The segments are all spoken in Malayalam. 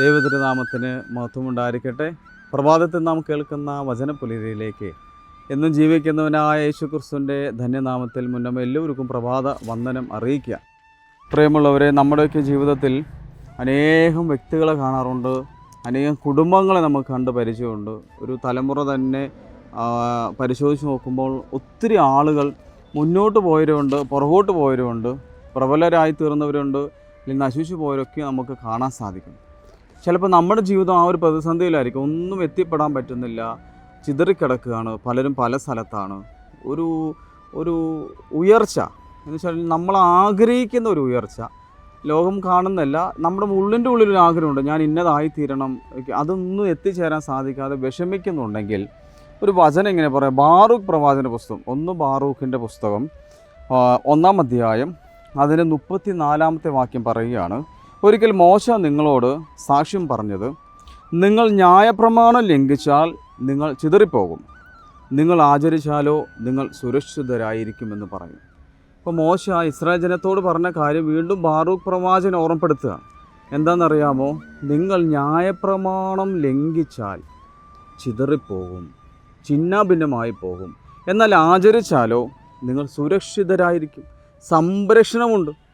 ദൈവതിരുനാമത്തിന് മഹത്വമുണ്ടായിരിക്കട്ടെ. പ്രഭാതത്തിൽ നാം കേൾക്കുന്ന വചനപുലരിയിലേക്ക് എന്നും ജീവിക്കുന്നവനായ യേശു ക്രിസ്തുവിന്റെ ധന്യനാമത്തിൽ മുന്നമ എല്ലാവർക്കും പ്രഭാത വന്ദനം അറിയിക്കുക. പ്രിയമുള്ളവരെ നമ്മുടെയൊക്കെ ജീവിതത്തിൽ അനേകം വ്യക്തികളെ കാണാറുണ്ട്. അനേകം കുടുംബങ്ങളെ നമുക്ക് കണ്ട് പരിചയമുണ്ട്. ഒരു തലമുറ തന്നെ പരിശോധിച്ച് നോക്കുമ്പോൾ ഒത്തിരി ആളുകൾ മുന്നോട്ട് പോയവരുണ്ട് പുറകോട്ട് പോയവരുണ്ട് പ്രബലരായി തീർന്നവരുണ്ട് അല്ലെങ്കിൽ നശിച്ചു പോയവരൊക്കെ നമുക്ക് കാണാൻ സാധിക്കും. ചിലപ്പോൾ നമ്മുടെ ജീവിതം ആ ഒരു പ്രതിസന്ധിയിലായിരിക്കും. ഒന്നും എത്തിപ്പെടാൻ പറ്റുന്നില്ല. ചിതറിക്കിടക്കുകയാണ്. പലരും പല സ്ഥലത്താണ്. ഒരു ഒരു ഉയർച്ച. എന്ന് വെച്ചാൽ നമ്മൾ ആഗ്രഹിക്കുന്ന ഒരു ഉയർച്ച. ലോകം കാണുന്നല്ല നമ്മുടെ ഉള്ളിന്റെ ഉള്ളിൽ ഒരു ആഗ്രഹമുണ്ട്. ഞാൻ ഇന്നതായിത്തീരണം അതൊന്നും എത്തിച്ചേരാൻ സാധിക്കാതെ വിഷമിക്കുന്നുണ്ടെങ്കിൽ ഒരു വചനം ഇങ്ങനെ പറയാം. ബാറൂഖ് പ്രവാചന്റെ പുസ്തകം. ഒന്ന് ബാറൂഖിന്റെ പുസ്തകം. ഒന്നാം അധ്യായം. അതിന് മുപ്പത്തി നാലാമത്തെ വാക്യം പറയുകയാണ്. ഒരിക്കൽ മോശ നിങ്ങളോട് സാക്ഷ്യം പറഞ്ഞത് നിങ്ങൾ ന്യായപ്രമാണം ലംഘിച്ചാൽ നിങ്ങൾ ചിതറിപ്പോകും. നിങ്ങൾ ആചരിച്ചാലോ നിങ്ങൾ സുരക്ഷിതരായിരിക്കുമെന്ന് പറയും അപ്പോൾ മോശ ഇസ്രായേൽ ജനത്തോട് പറഞ്ഞ കാര്യം വീണ്ടും ബാറൂഖ് പ്രവാചകൻ ഓർമ്മപ്പെടുത്തുകയാണ് എന്താണെന്നറിയാമോ? നിങ്ങൾ ന്യായപ്രമാണം ലംഘിച്ചാൽ ചിതറിപ്പോകും ചിന്നാഭിന്നമായി പോകും. എന്നാൽ ആചരിച്ചാലോ നിങ്ങൾ സുരക്ഷിതരായിരിക്കും. സംരക്ഷണമുണ്ട്.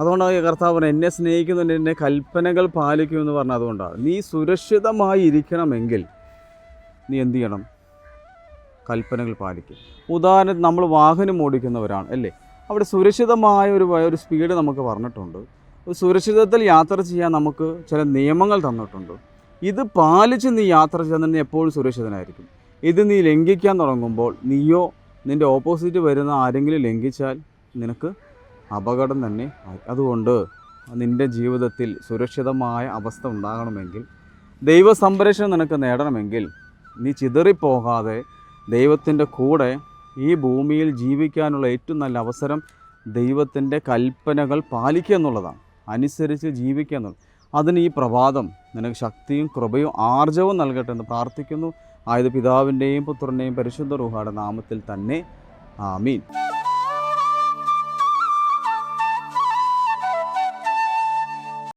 അതുകൊണ്ടാണ് കർത്താവ് എന്നെ സ്നേഹിക്കുന്നുണ്ട് എന്നെ കൽപ്പനകൾ പാലിക്കുമെന്ന് പറഞ്ഞത് അതുകൊണ്ടാണ്. നീ സുരക്ഷിതമായി ഇരിക്കണമെങ്കിൽ നീ എന്തു ചെയ്യണം? കൽപ്പനകൾ പാലിക്കും. ഉദാഹരണത്തിന് നമ്മൾ വാഹനം ഓടിക്കുന്നവരാണ് അല്ലേ? അവിടെ സുരക്ഷിതമായ ഒരു ഒരു സ്പീഡ് നമുക്ക് പറഞ്ഞിട്ടുണ്ട്. സുരക്ഷിതത്തിൽ യാത്ര ചെയ്യാൻ നമുക്ക് ചില നിയമങ്ങൾ തന്നിട്ടുണ്ട്. ഇത് പാലിച്ച് നീ യാത്ര ചെയ്യാൻ നീ എപ്പോഴും സുരക്ഷിതനായിരിക്കും. ഇത് നീ ലംഘിക്കാൻ തുടങ്ങുമ്പോൾ നീയോ നിന്റെ ഓപ്പോസിറ്റ് വരുന്ന ആരെങ്കിലും ലംഘിച്ചാൽ നിനക്ക് അപകടം തന്നെ. അതുകൊണ്ട് നിന്റെ ജീവിതത്തിൽ സുരക്ഷിതമായ അവസ്ഥ ഉണ്ടാകണമെങ്കിൽ ദൈവ സംരക്ഷണം നിനക്ക് നേടണമെങ്കിൽ നീ ചിതറിപ്പോകാതെ ദൈവത്തിന്റെ കൂടെ ഈ ഭൂമിയിൽ ജീവിക്കാനുള്ള ഏറ്റവും നല്ല അവസരം ദൈവത്തിന്റെ കൽപ്പനകൾ പാലിക്കുക എന്നുള്ളതാണ്. അനുസരിച്ച് ജീവിക്കുക എന്നുള്ളത്. അതിന് ഈ പ്രഭാതം നിനക്ക് ശക്തിയും കൃപയും ആർജവും നൽകട്ടെ എന്ന് പ്രാർത്ഥിക്കുന്നു. ആയത് പിതാവിന്റെയും പുത്രന്റെയും പരിശുദ്ധ റുഹാടെ നാമത്തിൽ തന്നെ. ആമീൻ.